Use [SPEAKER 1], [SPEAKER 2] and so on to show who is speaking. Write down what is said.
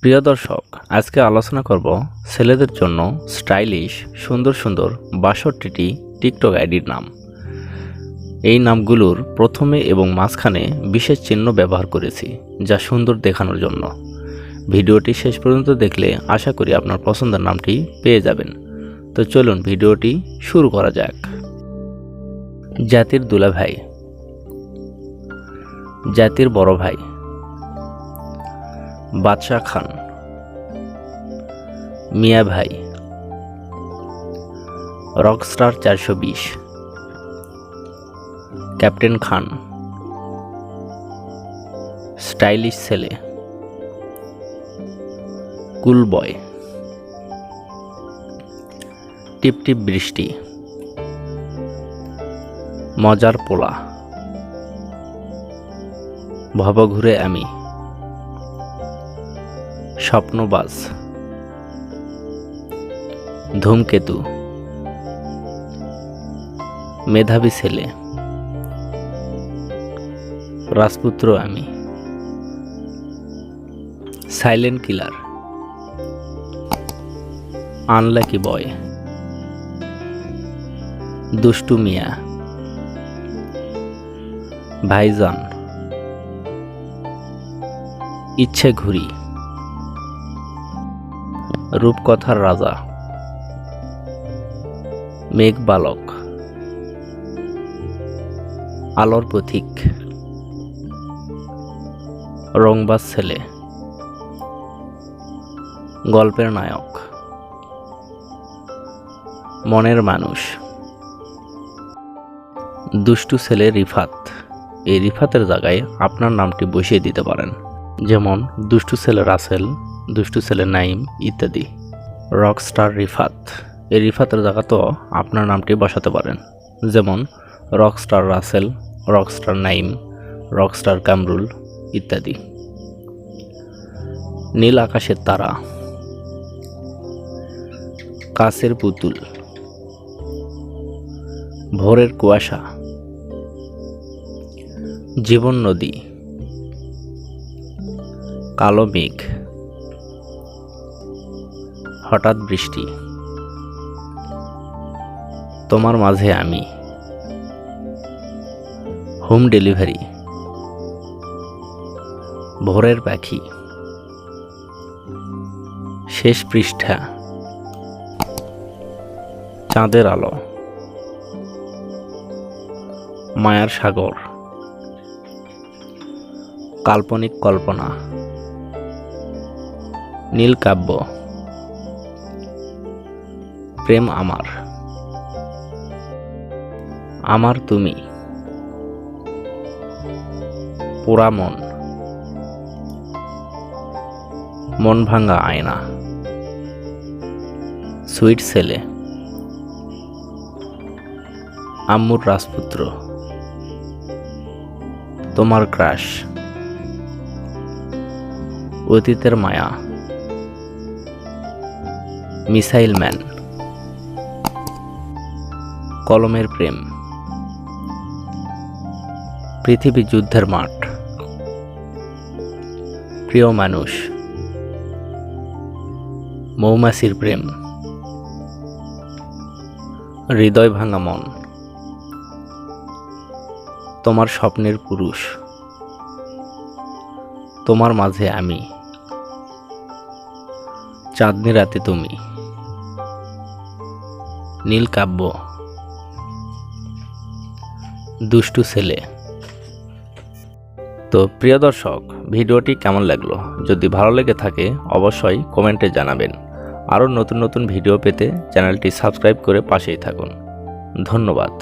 [SPEAKER 1] প্রিয় দর্শক, আজকে আলোচনা করব ছেলেদের জন্য স্টাইলিশ, সুন্দর সুন্দর বাষট্টিটি টিকটক আইডির নাম। এই নামগুলোর প্রথমে এবং মাঝখানে বিশেষ চিহ্ন ব্যবহার করেছি, যা সুন্দর দেখানোর জন্য। ভিডিওটি শেষ পর্যন্ত দেখলে আশা করি আপনার পছন্দের নামটি পেয়ে যাবেন। তো চলুন ভিডিওটি শুরু করা যাক। জাতির দুলাভাই। জাতির বড় ভাই। বাদশাহ খান। মিয়া ভাই। রকস্টার চারশো বিশ। ক্যাপ্টেন খান। স্টাইলিশ ছেলে। কুল বয়। টিপ টিপ বৃষ্টি। মজার পোলা। ভবঘুরে আমি। স্বপ্নবাজ। ধূমকেতু। মেধাবী ছেলে। রাজপুত্র আমি। সাইলেন্ট কিলার আনলাকি বয় দুষ্টু মিয়া। ভাইজান। ইচ্ছে ঘুরি রূপকথার রাজা। মেঘ বালক। আলোর পথিক রংবাজ ছেলে। গল্পের নায়ক। মনের মানুষ। দুষ্টু ছেলে রিফাত। এই রিফাতের জায়গায় আপনার নামটি বসিয়ে দিতে পারেন। যেমন, দুষ্টু ছেলে রাসেল, দুষ্টু ছেলে নাইম ইত্যাদি। রকস্টার রিফাত। এই রিফাতের জায়গাতেও আপনার নামটি বসাতে পারেন। যেমন, rockstar Rasel rockstar Naim rockstar Kamrul ইত্যাদি। নীল আকাশের তারা। কাছের পুতুল। ভোরের কুয়াশা। জীবন নদী। কালো মেঘ। হঠাৎ বৃষ্টি। তোমার মাঝে আমি। Home delivery. ভোরের পাখি। শেষ পৃষ্ঠা। চাঁদের আলো। মায়ার সাগর। কাল্পনিক কল্পনা। নীলকাব্য প্রেম আমার। আমার তুমি। পোড়া মন। মন ভাঙা আয়না। সুইট ছেলে। আম্মুর রাজপুত্র। তোমার ক্রাশ। অতীতের মায়া। Missile man. কলমের প্রেম। পৃথিবী যুদ্ধের মাঠ। প্রিয় মানুষ, মৌমাছির প্রেম। হৃদয় ভাঙা মন। তোমার স্বপ্নের পুরুষ। তোমার মাঝে আমি। চাঁদনি রাতে তুমি। নীল কাব্য। দুষ্টু ছেলে। তো প্রিয় দর্শক, ভিডিওটি কেমন লাগল? যদি ভালো লেগে থাকে, অবশ্যই কমেন্টে জানাবেন। আরও নতুন নতুন ভিডিও পেতে চ্যানেলটি সাবস্ক্রাইব করে পাশেই থাকুন। ধন্যবাদ।